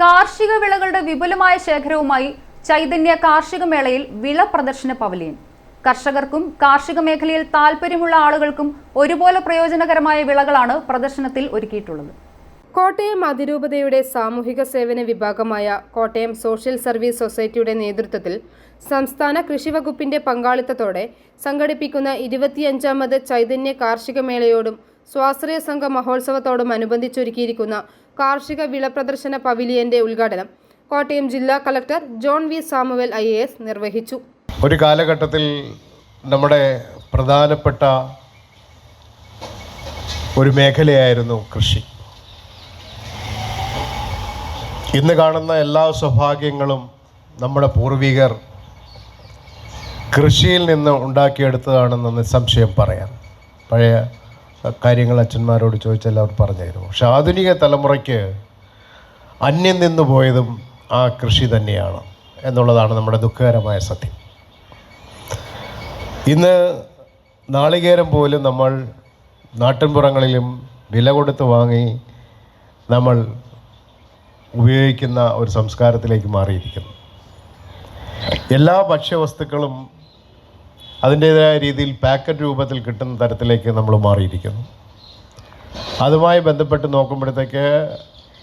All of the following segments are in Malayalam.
കാർഷിക വിളകളുടെ വിപുലമായ ശേഖരവുമായി ചൈതന്യ കാർഷിക മേളയിൽ വിള പ്രദർശന പവലിയൻ. കർഷകർക്കും കാർഷിക മേഖലയിൽ താൽപ്പര്യമുള്ള ആളുകൾക്കും ഒരുപോലെ പ്രയോജനകരമായ വിളകളാണ് പ്രദർശനത്തിൽ ഒരുക്കിയിട്ടുള്ളത്. കോട്ടയം അതിരൂപതയുടെ സാമൂഹിക സേവന വിഭാഗമായ കോട്ടയം സോഷ്യൽ സർവീസ് സൊസൈറ്റിയുടെ നേതൃത്വത്തിൽ സംസ്ഥാന കൃഷി വകുപ്പിന്റെ പങ്കാളിത്തത്തോടെ സംഘടിപ്പിക്കുന്ന ഇരുപത്തിയഞ്ചാമത് ചൈതന്യ കാർഷിക മേളയോടും സ്വാശ്രയ സംഘ മഹോത്സവത്തോടും അനുബന്ധിച്ചൊരുക്കിയിരിക്കുന്ന കാർഷിക വിള പ്രദർശന പവിലിയന്റെ ഉദ്ഘാടനം കോട്ടയം ജില്ലാ collector John V Samuel I നിർവഹിച്ചു. ഒരു കാലഘട്ടത്തിൽ നമ്മുടെ പ്രധാനപ്പെട്ട ഒരു മേഖലയായിരുന്നു കൃഷി. ഇന്ന് കാണുന്ന എല്ലാ സൗഭാഗ്യങ്ങളും നമ്മുടെ പൂർവികർ കൃഷിയിൽ നിന്ന് ഉണ്ടാക്കിയെടുത്തതാണെന്ന് നിസ്സംശയം പറയാം. പഴയ കാര്യങ്ങൾ അച്ഛന്മാരോട് ചോദിച്ചാൽ അവർ പറഞ്ഞു തരും പക്ഷെ ആധുനിക തലമുറയ്ക്ക് അന്യം നിന്നു പോയതും ആ കൃഷി തന്നെയാണ് എന്നുള്ളതാണ് നമ്മുടെ ദുഃഖകരമായ സത്യം. ഇന്ന് നാളികേരം പോലും നമ്മൾ നാട്ടിൻപുറങ്ങളിലും വില കൊടുത്ത് വാങ്ങി നമ്മൾ ഉപയോഗിക്കുന്ന ഒരു സംസ്കാരത്തിലേക്ക് മാറിയിരിക്കുന്നു. എല്ലാ ഭക്ഷ്യവസ്തുക്കളും അതിന്റേതായ രീതിയിൽ പാക്കറ്റ് രൂപത്തിൽ കിട്ടുന്ന തരത്തിലേക്ക് നമ്മൾ മാറിയിരിക്കുന്നു. അതുമായി ബന്ധപ്പെട്ട് നോക്കുമ്പോഴത്തേക്ക്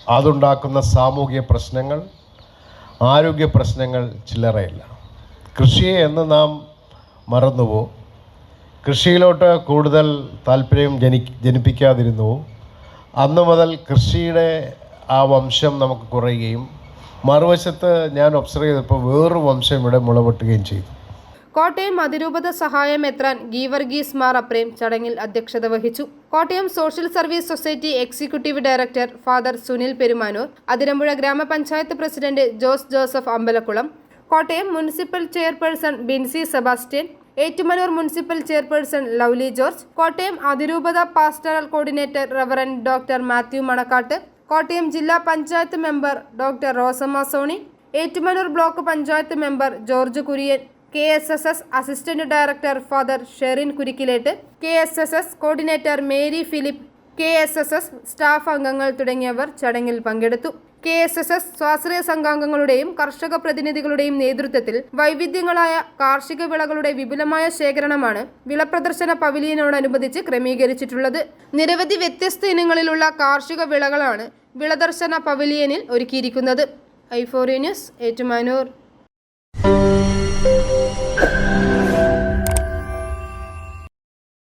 അതുണ്ടാക്കുന്ന സാമൂഹിക പ്രശ്നങ്ങൾ ആരോഗ്യ പ്രശ്നങ്ങൾ ചില്ലറയില്ല. കൃഷിയെ എന്ന് നാം മറന്നുവോ? കൃഷിയിലോട്ട് കൂടുതൽ താല്പര്യം ജനി ജനിപ്പിക്കാതിരുന്നുവോ? അന്ന് മുതൽ കൃഷിയുടെ ആ വംശം നമുക്ക് കുറയുകയും മറുവശത്ത് ഞാൻ ഒബ്സർവ് ചെയ്തപ്പോൾ വേറൊരു വംശം ഇവിടെ മുളപൊട്ടുകയും ചെയ്തു. കോട്ടയം അതിരൂപത സഹായം എത്രാൻ ഗീവർഗീസ് മാർ അപ്രേം ചടങ്ങിൽ അധ്യക്ഷത വഹിച്ചു. Kottayam social service society executive director father Sunil Perumanoor Athirampuzha ഗ്രാമപഞ്ചായത്ത് president Jose Joseph Ambalakkulam Kottayam municipal chairperson Binsy Sebastian Ettumanoor municipal chairperson Lovely George Kottayam അതിരൂപത pastoral coordinator reverend doctor Mathew Manakkattu Kottayam ജില്ലാ panchayat member doctor Rosamma Sony Ettumanoor block panchayat member George Kurian K S S S assistant director father Sherin Kurikkilettu K S S S coordinator Mary Philip K S S S staff അംഗങ്ങൾ തുടങ്ങിയവർ ചടങ്ങിൽ പങ്കെടുത്തു. കെ എസ് എസ് എസ് സ്വാശ്രയ സംഘാംഗങ്ങളുടെയും കർഷക പ്രതിനിധികളുടെയും നേതൃത്വത്തിൽ വൈവിധ്യങ്ങളായ കാർഷിക വിളകളുടെ വിപുലമായ ശേഖരണമാണ് വിളപ്രദർശന പവിലിയനോടനുബന്ധിച്ച് ക്രമീകരിച്ചിട്ടുള്ളത്. നിരവധി വ്യത്യസ്ത ഇനങ്ങളിലുള്ള കാർഷിക വിളകളാണ് വിളദർശന പവിലിയനിൽ ഒരുക്കിയിരിക്കുന്നത്. ഐഫോറി ന്യൂസ് ഏറ്റുമാനൂർ.